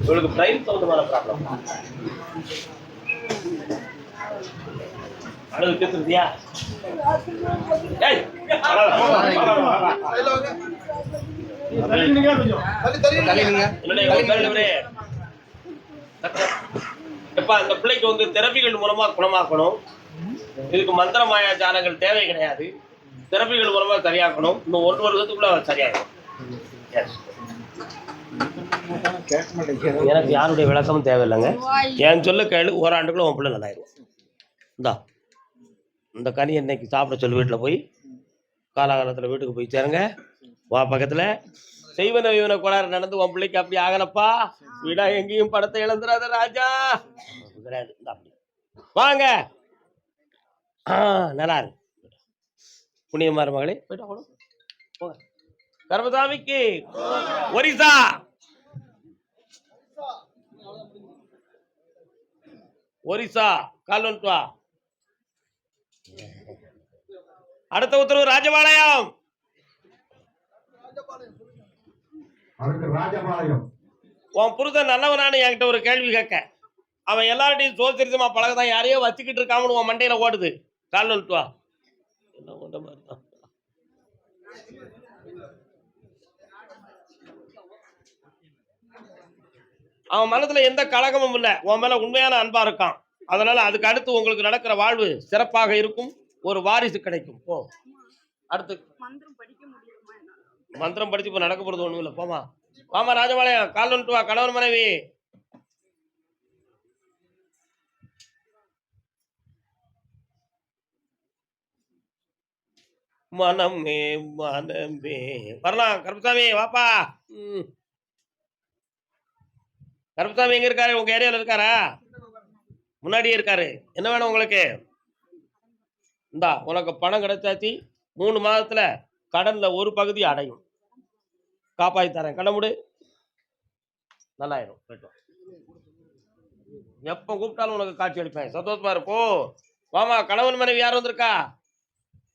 உங்களுக்கு பிரைன் சம்பந்தமான ப்ராப்ளம் அழுது கேத்துருதியா எப்ப அந்த பிள்ளைக்கு வந்து தெரப்பிகள் மூலமா குணமாக்கணும். இதுக்கு மந்திர மாயா ஜானங்கள் தேவை கிடையாது. தெரப்பிகள் மூலமா சரியாக்கணும். இன்னும் ஒரு வருஷத்துக்குள்ள சரியாகும் எனக்கு யாருடைய விளக்கமும் தேவையில்லைங்க. என் சொல்ல கேளு ஓராண்டுக்குள்ள உன் பிள்ளை நல்லாயிரும். இந்தா இந்த கனி இன்னைக்கு சாப்பிட சொல்லு வீட்டில் போய் காலாகாலத்தில் வீட்டுக்கு போய் சேருங்க. வா பக்கத்தில். செய்வன வீவன கோளாறு நடந்து உன் பிள்ளைக்கு அப்படி ஆகலப்பா. வீடா எங்கேயும் படத்தை இழந்துடாத ராஜா. கிடையாது வாங்க. ஆ நல்லா இருக்கு புண்ணியமார் மகளே. போயிட்டா கூட கர்மசாமிக்கு ஒரிசா. ஒரிசா கால் வந்துட்டு வா. அடுத்த உத்தரவு ராஜபாளையம். ராஜபாளையம். உன் புருஷன் நல்லவனானு என்கிட்ட ஒரு கேள்வி கேட்க. அவன் எல்லார்ட்டையும் சோசிரிசமா பழகதான் யாரையோ வச்சுக்கிட்டு இருக்காமனு உன் மண்டையில ஓடுது. கால் வந்துட்டு வா. என்ன ஓட்ட மாதிரி தான். அவன் மனதுல எந்த கலகமும் இல்ல. உன் மேல உண்மையான அன்பா இருக்கான். அதனால அதுக்கு அடுத்து உங்களுக்கு நடக்கிற வாழ்வு சிறப்பாக இருக்கும். ஒரு வாரிசு கிடைக்கும். போ. அடுத்து மந்திரம் படிச்சு இப்ப நடக்க போறது ஒண்ணும் இல்ல. போமா வாமா ராஜபாளையம் கால் வந்துட்டு வா கணவன் மனைவி. மனமே மனமே. வரலாம் கருப்பசாமி வாப்பா. ம். கருப்பசாமி எங்க இருக்காரு? உங்க ஏரியாவில் இருக்காரா? முன்னாடியே இருக்காரு. என்ன வேணும் உங்களுக்கு? இந்தா உனக்கு பணம் கிடைச்சாச்சு. மூணு மாதத்துல கடன்ல ஒரு பகுதி அடையும். காப்பாத்தி தரேன். கண்ண முடு. நல்லாயிரும். போயிட்டு எப்போ கூப்பிட்டாலும் உனக்கு காட்சி அளிப்பேன். சந்தோஷமா இருப்போ. வாமா கணவன் மனைவி யார் வந்திருக்கா?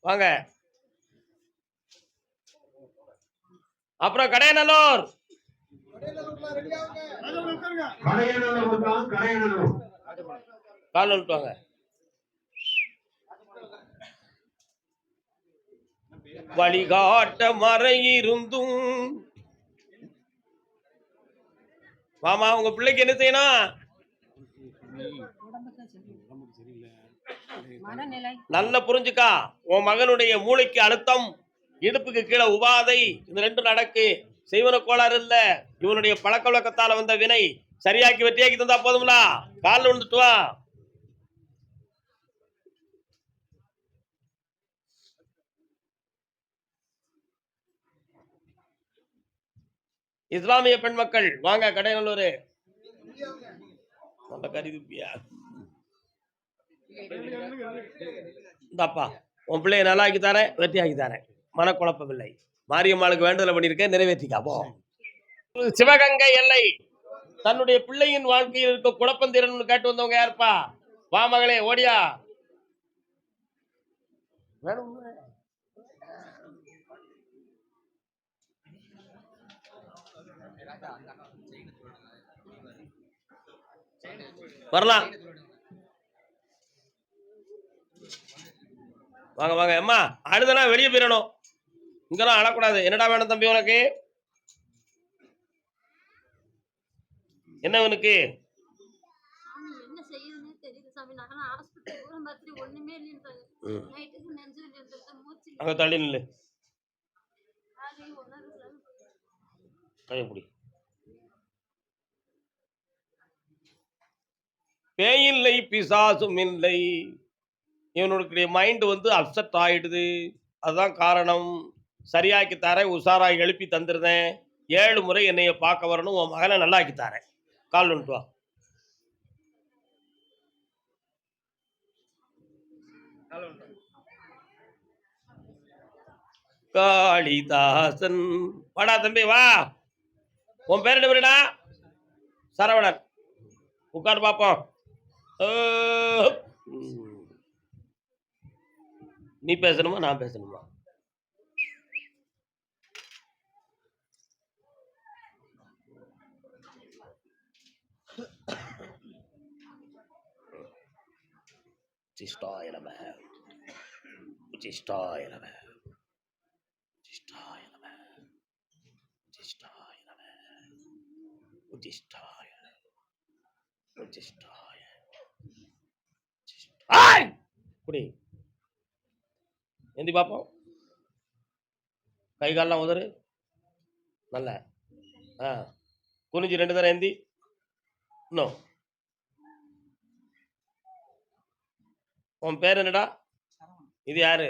வாங்க. அப்புறம் கடையநல்லூர். கடையனூர் கால் வந்துட்டு வழிகாட்ட மறை இருந்தும் மாமா உங்க பிள்ளைக்கு என்ன செய்யணும்? நல்ல புரிஞ்சுக்கா. உன் மகனுடைய மூளைக்கு அழுத்தம் இடுப்புக்கு கீழே உபாதை இது ரெண்டும் நடக்கு. செய்வன கோளாறு இல்ல. இவனுடைய பழக்க வழக்கத்தால வந்த வினை சரியாக்கி வெற்றியாக்கி தந்தா போதும்லா காலில் விழுந்துட்டு வா இஸ்லாமிய பெண் மக்கள் வாங்க கடைநல்லூர் நல்ல கருதிப்பியா இந்தாப்பா உன் பிள்ளைய நல்லா ஆக்கி தரேன் வெற்றி ஆக்கி தரேன். மனக்குழப்பம் இல்லை மாரியம்மாளுக்கு வேண்டுதல் பண்ணியிருக்கேன் நிறைவேற்றிக்கா சிவகங்கை எல்லை. தன்னுடைய பிள்ளையின் வாழ்க்கையில் இருக்க குழப்பம் தீரணும்னு கேட்டு வந்தவங்க யாருப்பா? வா மகளே ஓடியா. வேணும் வரலாம். வாங்க வாங்க அம்மா. அழுதனா வெளியே போயிடணும். இங்கெல்லாம் அழக்கூடாது. என்னடா வேணும் தம்பி உனக்கு? என்ன உனக்கு? அங்க தள்ளி நில்லு. கையப்படி பேயில்லை பிசாசும் இல்லை. இவனுடைய மைண்ட் வந்து அப்செட் ஆயிடுது. அதுதான் காரணம். சரியாக்கி தரேன் உஷாராய் எழுப்பி தந்துருந்தேன். ஏழு முறை என்னைய பார்க்க வரணும் உன் மகனை நல்லாக்கி தரேன். கால் வந்துட்டு வா காளிதாசன். வாடா தம்பி வா. உன் பேர் என்ன சரவணன். உட்காந்து பார்ப்போம். நீ பேசணுமா நான் பேசணுமா? உச்சிஷ்டாய நம உச்சிஷ்டாய நம உச்சிஷ்டாய நம உச்சிஷ்டாய நம உச்சிஷ்டாய உச்சிஷ்டாய ஆய் குடி. எந்தி பார்ப்போம் கை கால்லாம் உதறு. நல்ல. ஆ. குனிஞ்சு ரெண்டு தரம் எந்தி இன்னும். உன் பேர் என்னடா? இது யாரு?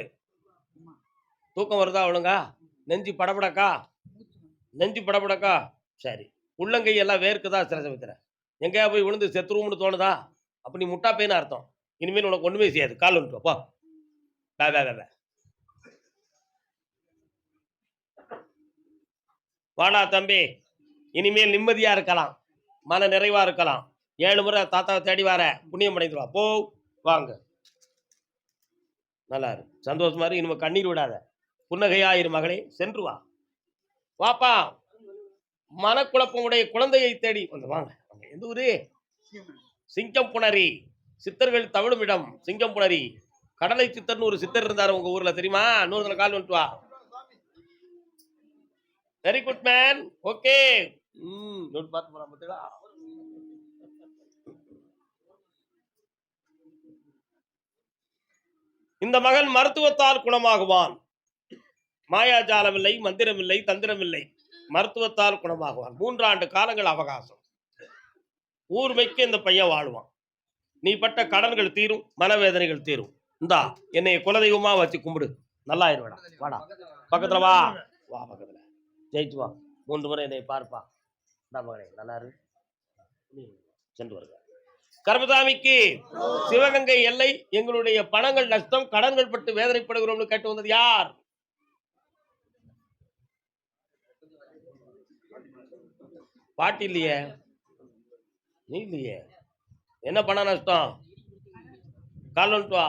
தூக்கம் வருதா ஒழுங்கா நெஞ்சு படபடக்கா? நெஞ்சு படபடக்கா? சரி. உள்ளங்கை எல்லாம் வேர்க்குதா சில சமயத்தில் எங்கேயா போய் விழுந்து செத்துருவோம்னு தோணுதா? அப்ப நீ முட்டா பையனா அர்த்தம். இனிமேல் உனக்கு ஒண்ணுமே செய்யாது. கால் வந்துட்டு போ. வே வே வே வாடா தம்பி. இனிமேல் நிம்மதியா இருக்கலாம். மன நிறைவா இருக்கலாம். ஏழு முறை தாத்தாவை தேடி வர புண்ணியம் அடைந்துருவா போ. வாங்க. நல்லா இரு. சந்தோஷமா இரு இனிமே கண்ணீர் விடாத. புன்னகையாயிரு மகளே சென்று வா. வாப்பா. மனக்குழப்பமுடைய குழந்தையை தேடி வந்து வாங்க. வாங்க. எந்த ஊரு? சிங்கம் புணரி. சித்தர்கள் தவிழும் இடம் சிங்கம் புணரி. கடலை சித்தர்னு ஒரு சித்தர் இருந்தார் உங்க ஊர்ல தெரியுமா? நூறுதல கால் வந்துட்டு வா. Very good man okay hmm note பார்த்து போலாம் பார்த்தீங்களா இந்த மகன் மருத்துவத்தால் குணமாகுவான். மாயாஜாலமில்லை மந்திரமில்லை தந்திரமில்லை. மருத்துவத்தால் குணமாகுவான். மூன்றாண்டு காலங்கள் அவகாசம். ஊர்மைக்கு இந்த பையன் வாழ்வான். நீ பட்ட கடன்கள் தீரும் மனவேதனைகள் தீரும். இந்தா என்னை குலதெய்வமா வச்சு கும்பிடு. நல்லா இருவடா வாடா. பக்கத்துல வா. வா பக்கத்துல. ஜெயிச்சு வா. மூன்று முறை என்னை பார்ப்பா. இந்தா மகனே நல்லா இரு. சென்று வருக. கர்மசாமிக்கு சிவகங்கை எல்லை எங்களுடைய பணங்கள் நஷ்டம் கடன்கள் பட்டு வேதனைப்படுகிறோம்னு கேட்டு வந்தது யார்? பாட்டி இல்லையே? நீ இல்லையே? என்ன பண நஷ்டம்? கால் வா.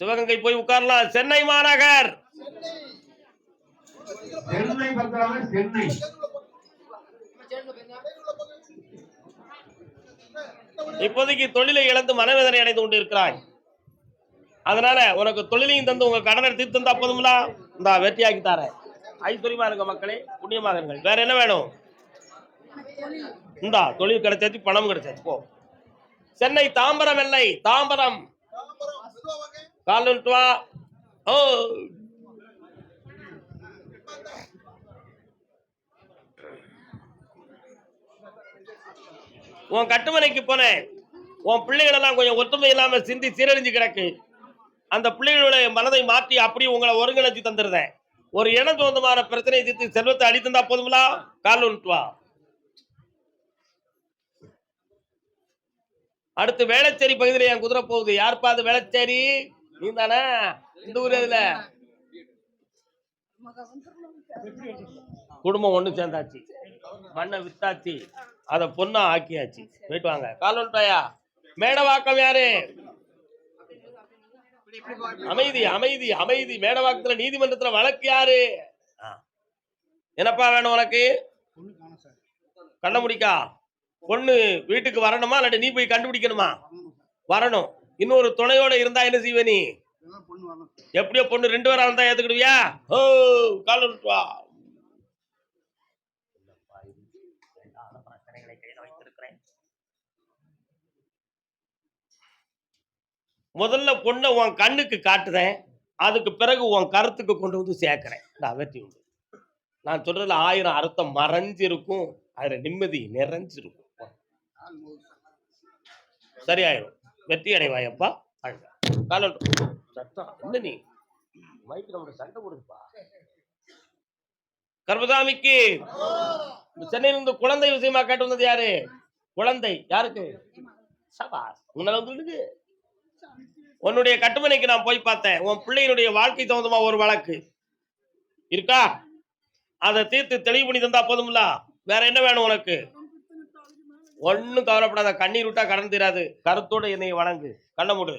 சிவகங்கை போய் உட்காரலாம். சென்னை மாநகர்! சென்னை சென்னை. இப்போதைக்கு தொழிலை இழந்து மனவேதனை அடைந்து கொண்டு இருக்கிறாய் அதனால உனக்கு தொழிலையும் தந்து உங்க கடனை தீர்த்து தந்தா போதும்ல இந்தா வெற்றியாக்கி தாரேன். ஐஸ்வர்யமா இருங்க மக்களே. புண்ணியமாக இருங்கள். வேற என்ன வேணும்? இந்தா தொழில் கிடைச்சாச்சு பணம் கிடைச்சாச்சு போ. சென்னை தாம்பரம் எல்லை தாம்பரம். கால் வா ஓ உன் கட்டுமனைக்கு போனேன். உன் பிள்ளைகளெல்லாம் கொஞ்சம் ஒத்துமை இல்லாம சிந்தி சீரழிஞ்சு கிடக்கு. அந்த பிள்ளைகளுடைய மனதை மாற்றி அப்படியே உங்களை ஒருங்கிணைச்சு தந்துருந்தேன் ஒரு இடம் சொந்தமான பிரச்சனையை தீர்த்து செல்வத்தை அடித்திருந்தா போதுங்களா கால் வந்துட்டு வா. அடுத்து வேளச்சேரி பகுதியில் என் குதிரை போகுது. யாருப்பா அது வேளச்சேரி? நீ தானே இந்த ஊர் இதுல குடும்பம் ஒண்ணு சேர்ந்தாச்சு. மண்ணை வித்தாச்சு. அதை பொண்ணா ஆக்கியாச்சு. போயிட்டு வாங்க. கால் வந்துட்டாயா மேடவாக்கம் யாரு? அமைதி அமைதி அமைதி. மேடவாக்கத்துல நீதிமன்றத்துல வழக்கு யாரு. என்னப்பா வேணும் உனக்கு? கண்ண முடிக்கா. பொண்ணு வீட்டுக்கு வரணுமா? இல்லாட்டி நீ போய் கண்டுபிடிக்கணுமா? வரணும். இன்னொரு துணையோட இருந்தா என்ன செய்வ நீ? எப்படியோ பொண்ணு ரெண்டு பேரா இருந்தா ஏத்துக்கிடுவியா? ஓ கால் வந்துட்டு வா முதல்ல பொண்ணை உன் கண்ணுக்கு காட்டுறேன். அதுக்கு பிறகு உன் கருத்துக்கு கொண்டு வந்து சேர்க்கிறேன். நான் வெற்றி உண்டு நான் சொல்றதுல ஆயிரம் அர்த்தம் மறைஞ்சிருக்கும். அதுல நிம்மதி நிறைஞ்சிருக்கும். சரியாயிரும். வெற்றி அடைவாயப்பா. அழுங்க காலம் சட்டம் என்ன நீ? மைக்கு நம்மளோட சண்டை போடுதுப்பா. கர்பதாமிக்கு சென்னையில குழந்தை விஷயமா கேட்டு வந்தது யாரு? குழந்தை. யாருக்கு? சபாஸ். உன்னால வந்து உன்னுடைய கட்டுமனைக்கு நான் போய் பார்த்தேன். உன் பிள்ளையினுடைய வாழ்க்கை தகுந்தமா ஒரு வழக்கு. இருக்கா? அதை தீர்த்து தெளிவு பண்ணி தந்தா போதும்ல? வேற என்ன வேணும் உனக்கு? ஒன்னும் கவலைப்படாத கண்ணீர் விட்டா கடன் தீராது. கருத்தோட என்னை வணங்கு. கண்ண மூடு.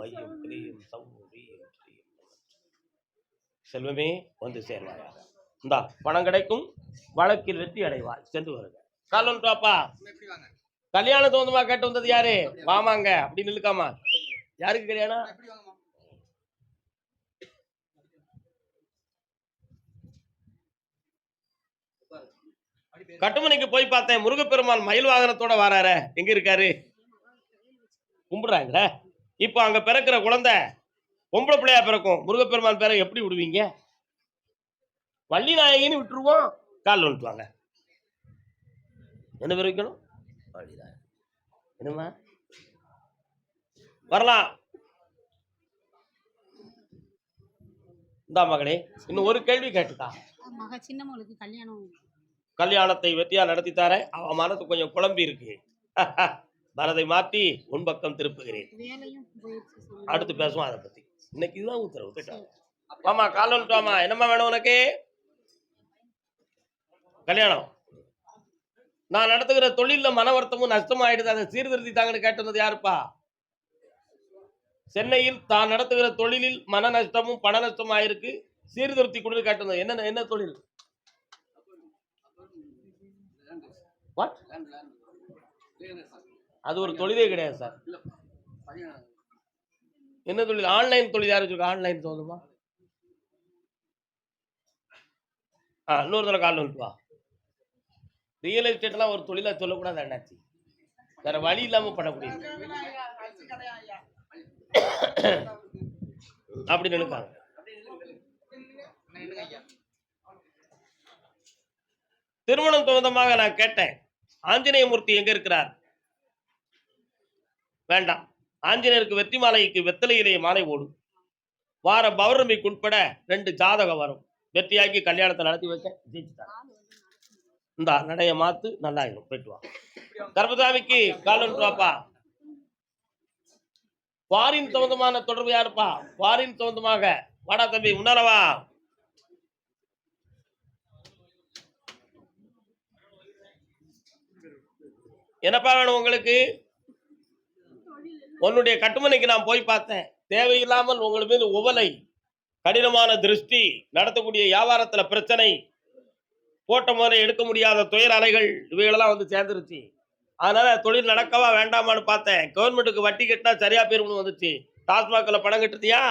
மையம் செல்வமே வந்து சேர்வாயாக இந்தா பணம் கிடைக்கும் வழக்கில் வெற்றி அடைவாய். சென்று வருங்க கால் பாப்பா கல்யாண தோந்தமா கேட்டு வந்தது யாரு? வாமாங்க அப்படின்னு நில்லுக்காமா? யாருக்கு கல்யாணம்? கட்டுமனைக்கு போய் பார்த்தேன். முருகப்பெருமான் மயில் வாகனத்தோட வராரு. எங்க இருக்காரு? கும்பிடுறாங்க இப்போ அங்க பிறக்கிற குழந்தை பொம்பளை பிள்ளையா பிறக்கும். முருகப்பெருமான் பேரை எப்படி விடுவீங்க? வள்ளி நாயகின்னு விட்டுருவோம். கால் வந்துட்டு வாங்க. என்ன பிறக்கணும் வள்ளிநாயகி. என்னம்மா? வரலாம். இந்தா மகளே இன்னும் ஒரு கேள்வி கேட்டுக்கா. மக சின்னவங்களுக்கு கல்யாணம். கல்யாணத்தை வெற்றியா நடத்தித்தார அவ மனசு கொஞ்சம் குழம்பி இருக்கு. மனதை மாற்றி உன் பக்கம் திருப்புகிறேன். அடுத்து பேசுவோம் அதை பத்தி. இன்னைக்கு இதுதான் உத்தரவு கேட்டா? வாமா கால் வந்துட்டு வாமா என்னம்மா வேணும் உனக்கு? கல்யாணம். நான் நடத்துகிற தொழிலில் மன வருத்தமும் நஷ்டமாயிடுது. அதை சீர்திருத்தி தாங்கன்னு கேட்டது யாருப்பா? சென்னையில் தான் நடத்துகிற தொழிலில் மன நஷ்டமும் பண நஷ்டமும் ஆயிருக்கு சீர்திருத்தி கொடுத்து கேட்டது என்ன என்ன தொழில்? அது ஒரு தொழிலே கிடையாது சார். என்ன தொழில்? ஆன்லைன் தொழில் யார் வச்சிருக்கா? ஆன்லைன் தோணுமா? ஆ இன்னொரு தடவை கால் வந்துட்டு வா. ரியல் எஸ்டேட்லாம் ஒரு தொழிலா சொல்லக்கூடாது அண்ணாச்சி. வேற வழி இல்லாம பண்ணக்கூடியது அப்படி நினைக்காங்க திருமணம் சம்பந்தமாக நான் கேட்டேன். ஆஞ்சநேயமூர்த்தி எங்க இருக்கிறார்? வேண்டாம். ஆஞ்சநேயருக்கு வெற்றி மாலைக்கு வெத்தலையிலே மாலை ஓடும். வார பௌர்ணமிக்கு உட்பட ரெண்டு ஜாதகம் வரும். வெற்றியாக்கி கல்யாணத்தை நடத்தி வச்சேன் ஜெயிச்சுட்டார். இந்த நடைய மாத்து நல்லாயிரும் போயிட்டு வா. கர்மசாமிக்கு கால் வாப்பா. ஃபாரின் சம்பந்தமான தொடர்பு யாருப்பா? ஃபாரின் சம்பந்தமாக வாடா தம்பி உணரவா என்னப்பா வேணும் உங்களுக்கு? உன்னுடைய கட்டுமனைக்கு நான் போய் பார்த்தேன். தேவையில்லாமல் உங்கள் மீது உவலை கடினமான திருஷ்டி நடத்தக்கூடிய வியாபாரத்துல பிரச்சனை போட்ட முறை எடுக்க முடியாத துயர் அலைகள் இவைகளெல்லாம் வந்து சேர்ந்துருச்சு. அதனால தொழில் நடக்கவா வேண்டாமான்னு பார்த்தேன். கவர்மெண்ட்டுக்கு வட்டி கட்டினா சரியா போயிரும்னு வந்துச்சு. டாஸ்மாகில் பணம் கட்டுறியா?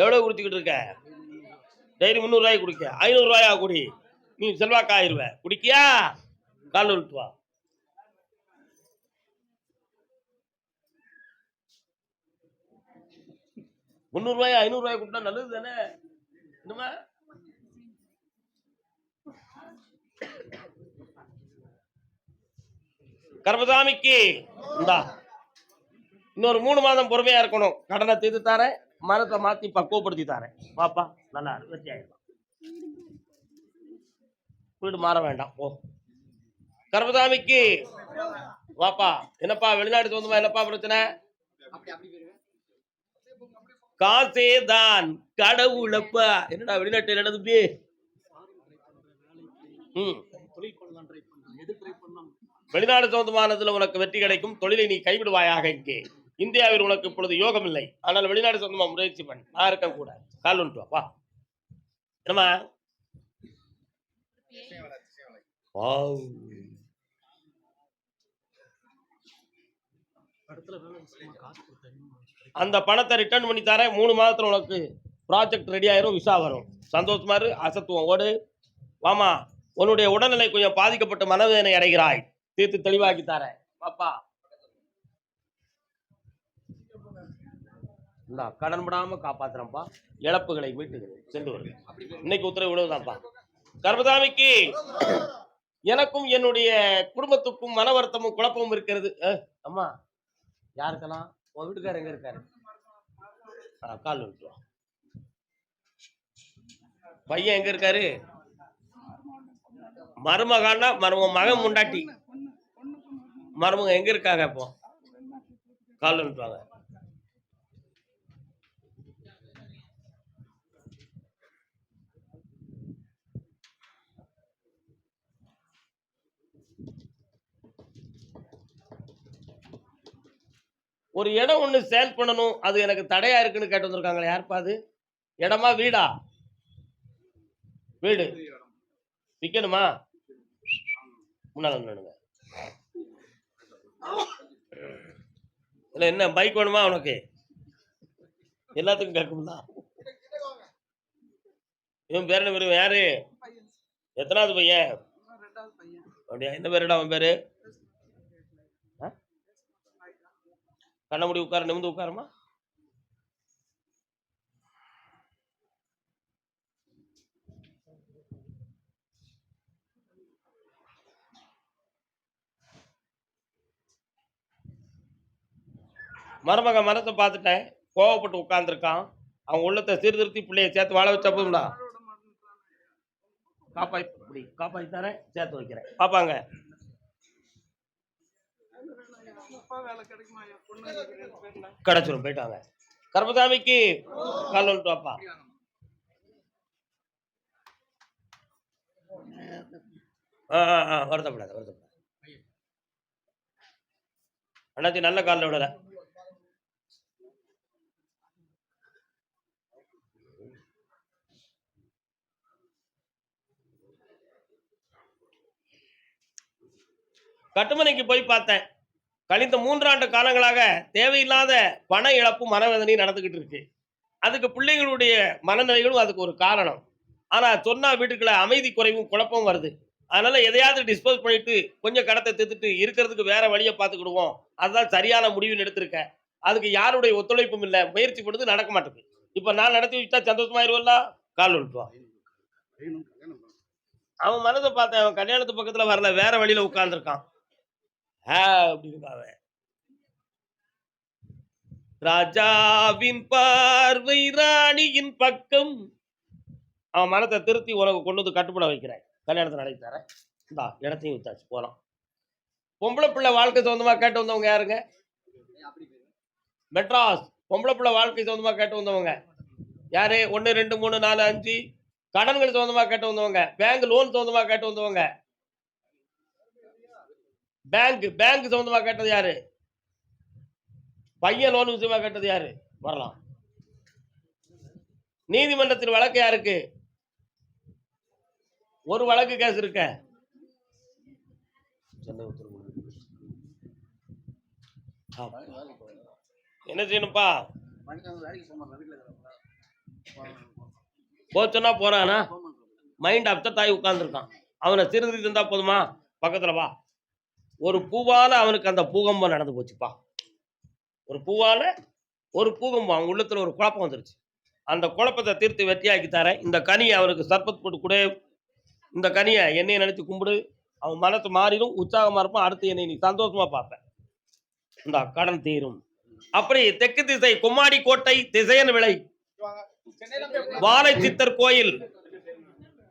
எவ்வளோ கொடுத்துக்கிட்டு இருக்க? டெய்லி முந்நூறுரூவாய்க்கு குடிக்க. ஐநூறுரூவாயா குடி. நீ செல்வாக்கா ஆயிருவ. குடிக்கியா? கால் விட்டு வா. முந்நூறுரூவாய் ஐநூறுரூவாய் கொடுத்தா நல்லது தானே என்னமா கர்மசாமிக்கு இந்தா. இன்னொரு மூணு மாதம் பொறுமையா இருக்கணும். கடனை தீர்த்து தாரேன். மனத்தை மாத்தி பக்குவப்படுத்தி தரேன். பாப்பா நல்லா வெற்றி ஆயிடும் வீடு மாற வேண்டாம். ஓ கர்மசாமிக்கு வாப்பா என்னப்பா வெளிநாடு சொந்தமா என்னப்பா பிரச்சனை? காசே தான் கடவுளப்பா. என்னடா வெளிநாட்டு நடந்து வெளிநாடு சொந்தமானதுல உனக்கு வெற்றி கிடைக்கும். தொழிலை நீ கைவிடுவாயாக இங்கே. இந்தியாவில் உனக்கு இப்பொழுது யோகம் இல்லை. ஆனால் வெளிநாடு சொந்தமா முயற்சி பண்ண. நான் இருக்கேன் கூட கால் வந்துட்டு வா, வாவ். அந்த பணத்தை ரிட்டர்ன் பண்ணி தரேன். மூணு மாதத்துல உனக்கு ப்ராஜெக்ட் ரெடி ஆயிரும் விசா வரும். சந்தோஷமா இரு அசத்துவம் ஓடு. வாமா உன்னுடைய உடல்நிலை கொஞ்சம் பாதிக்கப்பட்ட மனவேதனை அடைகிறாய். தீர்த்து தெளிவாக்கி தரேன். பாப்பா இந்தா கடன் படாம காப்பாத்துறேன்ப்பா. இழப்புகளை மீட்டுகிறேன். சென்று வருகிறேன் இன்னைக்கு உத்தரவு இவ்வளவுதான்ப்பா. கர்மதாமிக்கு எனக்கும் என்னுடைய குடும்பத்துக்கும் மன வருத்தமும் குழப்பமும் இருக்கிறது. அஹ், அம்மா யாருக்கெல்லாம்? உன் வீட்டுக்காரர் எங்க இருக்காரு? கால் விட்டுருவான் பையன் எங்க இருக்காரு? மருமகான்னா மரும மகன் முண்டாட்டி. மருமக எங்க இருக்காங்க இப்போ கால் விட்டு ஒரு இடம் ஒண்ணு சேல் பண்ணணும். அது எனக்கு தடையா இருக்குன்னு கேட்டு வந்திருக்காங்களே யாருப்பா அது? இடமா வீடா? வீடு. நிக்கணுமா? முன்னாள் நின்னுங்க இல்லை என்ன பைக் வேணுமா உனக்கு? எல்லாத்துக்கும் கேட்கும்ல. இவன் பேர் என்ன பேரு யாரு? எத்தனாவது பையன்? அப்படியா என்ன பேருடா அவன் பேரு? ஆ? கண்ண முடி உட்கார நிமிந்து உட்காருமா? மருமக மரத்தை பார்த்துட்டேன். கோவப்பட்டு உட்காந்துருக்கான் அவன் உள்ளத்தை சீர்திருத்தி பிள்ளைய சேர்த்து வாழ வச்சா போதும்டா. காப்பாய் இப்படி காப்பாய் தரேன் சேர்த்து வைக்கிறேன். பாப்பாங்க. கிடைச்சிரும் போயிட்டாங்க. கருப்பசாமிக்கு கால் வந்துட்டு வாப்பா. ஆ ஆ ஆ வருத்தப்படாத. அண்ணாச்சி நல்ல காலில் விடலை. கட்டுமனைக்கு போய் பார்த்தேன். கழிந்த மூன்றாண்டு காலங்களாக தேவையில்லாத பண இழப்பு மனவேதனையும் நடந்துக்கிட்டு இருக்கு. அதுக்கு பிள்ளைங்களுடைய மனநிலைகளும் அதுக்கு ஒரு காரணம். ஆனால் சொன்னால் வீட்டுக்குள்ள அமைதி குறைவும் குழப்பம் வருது. அதனால எதையாவது டிஸ்போஸ் பண்ணிட்டு கொஞ்சம் கடத்தை தித்துட்டு இருக்கிறதுக்கு வேற வழியை பார்த்துக்கிடுவோம். அதுதான் சரியான முடிவுன்னு எடுத்திருக்கேன் அதுக்கு யாருடைய ஒத்துழைப்பும் இல்லை. முயற்சி பண்ணுறது நடக்க மாட்டேங்குது இப்போ நான் நடத்தி வச்சா சந்தோஷமாயிருவல்ல? கால் விட்டுவான் அவன் மனதை பார்த்தேன். அவன் கல்யாணத்து பக்கத்தில் வரல. வேற வழியில் உட்காந்துருக்கான் ஆ அப்படின்னு ராஜாவின் பார்வை ராணியின் பக்கம். அவன் மனத்தை திருத்தி உனக்கு கொண்டு வந்து கட்டுப்பட வைக்கிறேன். கல்யாணத்தை நடத்தி தரேன். இந்தா இடத்தையும் வித்தாச்சு. போகலாம் பொம்பளை பிள்ளை வாழ்க்கை சொந்தமாக கேட்டு வந்தவங்க யாருங்க? மெட்ராஸ். பொம்பளை பிள்ளை வாழ்க்கை சொந்தமாக கேட்டு வந்தவங்க. யாரு? ஒன்று ரெண்டு மூணு நாலு அஞ்சு. கடன்கள் சொந்தமாக கேட்டு வந்தவங்க. பேங்க் லோன் சொந்தமாக கேட்டு வந்தவங்க. பேங்க் பேங்க் சொந்தமா கேட்டது யாரு? பையன் லோன் விஷயமா கேட்டது யாரு? வரலாம். நீதிமன்றத்தில் வழக்கு யாருக்கு? ஒரு வழக்கு கேஸ் இருக்க. என்ன செய்யணும்ப்பா? போச்சுன்னா போறானா? மைண்ட் அப்செட் ஆகி உட்கார்ந்துருக்கான். அவனை சிறுதி தந்தா போதுமா? பக்கத்துல வா. ஒரு பூவால அவனுக்கு அந்த பூகம்பம் நடந்து போச்சுப்பா. ஒரு பூவால ஒரு பூகம்பம் அவன் உள்ளத்துல ஒரு குழப்பம் வந்துருச்சு. அந்த குழப்பத்தை தீர்த்து வெற்றியாக்கி தரேன். இந்த கனியை அவனுக்கு சர்பத் போட்டு கொடு. இந்த கனியை என்னையை நினைச்சு கும்பிடு. அவன் மனசு மாறிடும் உற்சாகமா இருப்பான். அடுத்து என்னை நீ சந்தோஷமா பார்ப்பேன் இந்த கடன் தீரும். அப்படி தெற்கு திசை கும்மாடி கோட்டை திசையன் விலை வாழை சித்தர் கோயில்.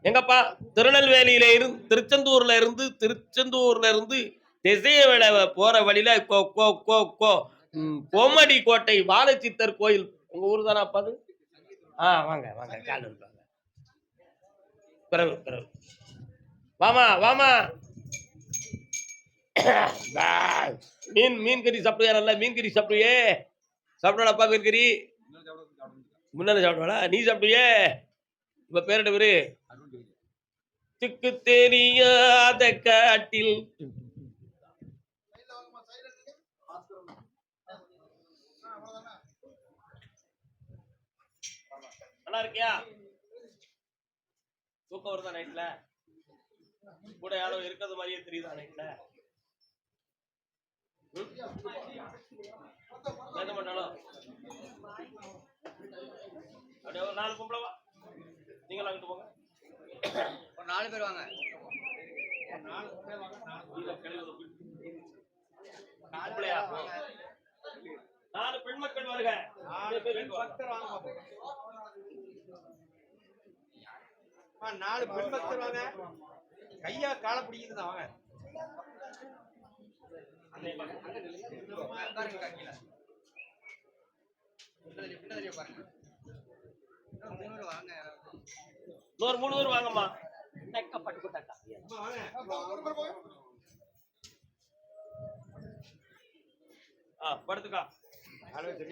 எங்கப்பா? திருநெல்வேலியில இருந்து திருச்செந்தூர்ல இருந்து திருச்செந்தூர்ல இருந்து திசையவிளை போற வழியில கோ கோ கோ கோ. கோமடி கோட்டை வாழை சித்தர் கோயில். உங்க ஊர் தானே அது? ஆ வாங்க வாங்க கால் வாங்க. பிறகு பிறகு. வாமா வாமா. மீன் மீன் கறி சாப்பிடுவியா நல்லா? மீன் கறி சாப்பிடுவியே? சாப்பிடுவாப்பா மீன் கறி? முன்னாடி சாப்பிடுவாளா? நீ சாப்பிடுவியே? உங்க பேர் என்ன பேரு திக்கு தெரியாத காட்டில் நல்லா இருக்கியா தூக்கம் வருதா நைட்ல கூட யாரோ இருக்கிறது மாதிரியே தெரியுதா நைட்ல பேச மாட்டாளோ அப்படியே ஒரு நாலு பொம்பளை வா. நீங்களும் அங்கிட்டு போங்க. ஒரு நாலு பேர் வாங்க? நாலு பெண் மக்கள் வருக. நாலு பேர் இங்க வாங்க. அம்மா, நாலு பெண் பக்தர் வாங்க. கையா கால பிடிக்குதுதான் வாங்க. இன்னும் மூணு பேர் வாங்கம்மா. டக்கா பட்டுக்கு டக்கா ஆ படுத்துக்கா. நாலு பேர்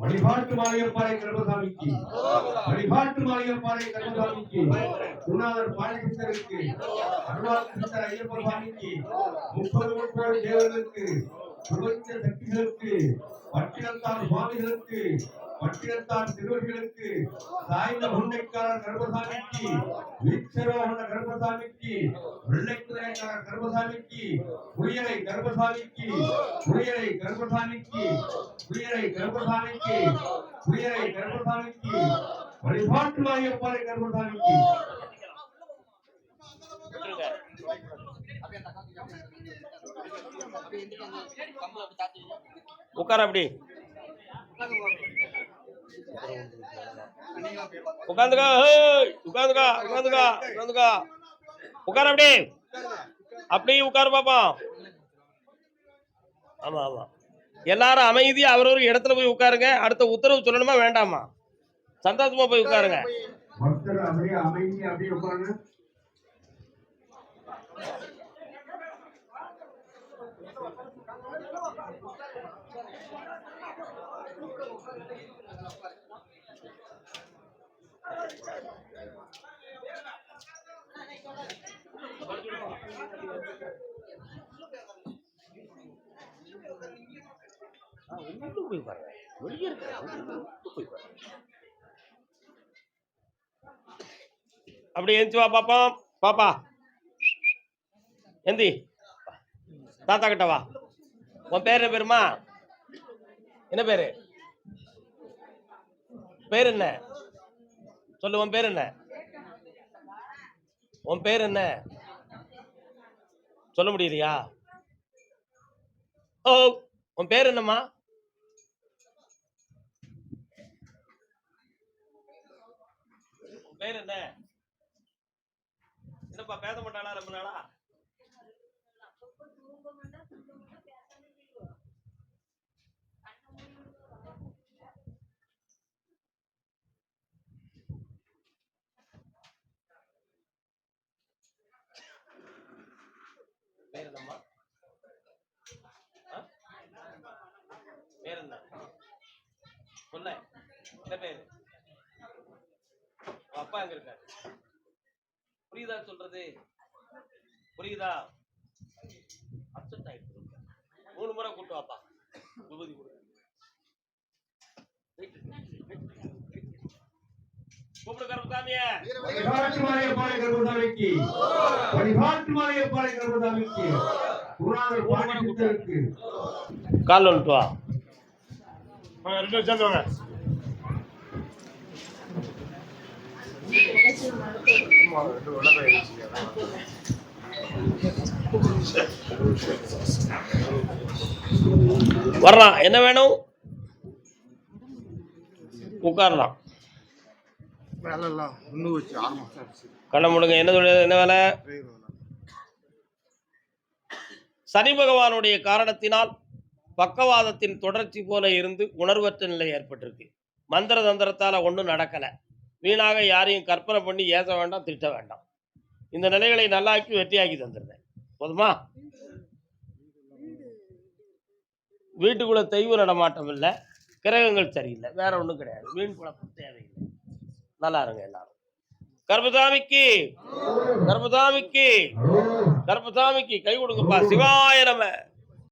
வழிபாட்டு மாளிகைப்பாறை கருமசாமிக்கு. வழிபாட்டு மாளிகைப்பாறை கருமசாமிக்கு. குருநாதர் பாலகிருஷ்ணருக்கு. அருணாச்சல ஐயப்ப சுவாமிக்கு. முப்பது முப்பது தேவர்களுக்கு. பிரபஞ்ச சக்திகளுக்கு. பட்டினத்தார் சுவாமிகளுக்கு. பட்டினத்தார் திருவர்களுக்கு சாய்ந்த முன்னைக்காரர் கருமசாமிக்கு வீச்சரோகண கருமசாமிக்கு வெள்ளைக்குதிரைக்காரர் கருமசாமிக்கு புளியரை கருமசாமிக்கு புளியரை கருமசாமிக்கு புளியரை கருமசாமிக்கு புளியரை கருமசாமிக்கு வழிபாட்டு மாயப்பாறை கருமசாமிக்கு விட்டுருங்க அப்படியே அந்த காத்து அப்படியே எந்திரிக்க கம்பளை அப்படி தாத்தி உட்கார அப்படி நீங்களும் அப்படியே உட்காந்துக்கா உட்காந்துக்கா உட்காந்துக்கா உட்காந்துக்கா உட்கார அப்படி. அப்படியே உட்காரு பாப்போம். ஆமா ஆமா. எல்லாரும் அமைதியா அவரவர் இடத்துல போய் உட்காருங்க. அடுத்த உத்தரவு சொல்லணுமா வேண்டாமா? சந்தோஷமா போய் உட்காருங்க. Thank you அமைதி அப்படியே உட்காருங்க ஆ, உள்ளுக்கு போய் உட்காருங்க வெளியே இருக்கிற உள்ளுக்கு போய் உட்காருங்க அப்படி எந்திச்சு வா பாப்போம் பாப்பா. எந்தி. தாத்தா கிட்ட வா. உன் பேர் என்ன பேருமா? என்ன பேரு? பேர் என்ன? சொல்லு உன் பேர் என்ன? உன் பேர் என்ன? சொல்ல முடியலையா? ஓ உன் பேர் என்னம்மா? உன் பேர் என்ன? என்னப்பா பேச மாட்டாளா ரொம்ப நாளா பேர் என்னம்மா ஆ? பேர் என்ன சொல்ல உன் அப்பா எங்க இருக்காரு? புரியுதா சொல்றது? புரியுதா? அப்செட் ரொம்ப. மூணு முறை கூட்டு வாப்பா. விபூதி கொடு கூப்பிடு கருப்பசாமிய. வழிபாட்டு மாளிகைப்பாறை கருமசாமிக்கு வழிபாட்டு மாளிகைப்பாறை கருமசாமிக்கு குருநாதர் பாலகிருஷ்ணருக்கு கால் வந்துட்டு வா. ரெண்டு சேர்ந்து வாங்க வர்றான் என்ன வேணும்? உட்காரலாம். கண்ண முடுங்க என்ன என்ன வேலை? சனி பகவானுடைய காரணத்தினால் பக்கவாதத்தின் தொடர்ச்சி போல இருந்து உணர்வற்ற நிலை ஏற்பட்டிருக்கு. மந்திர தந்திரத்தால் ஒன்றும் நடக்கலை. வீணாக யாரையும் கற்பனை பண்ணி ஏச வேண்டாம் திட்ட வேண்டாம். இந்த நிலைகளை நல்லாக்கி வெற்றியாக்கி தந்துடுறேன். போதுமா? வீட்டுக்குள்ள தெய்வ நடமாட்டம் இல்லை கிரகங்கள் சரியில்லை வேற ஒன்றும் கிடையாது. வீண் குழப்பம் தேவையில்லை. நல்லா இருங்க எல்லாரும். கர்பதாமிக்கு கர்பதாமிக்கு கர்பதாமிக்கு கை கொடுங்கப்பா. சிவாய நம்ம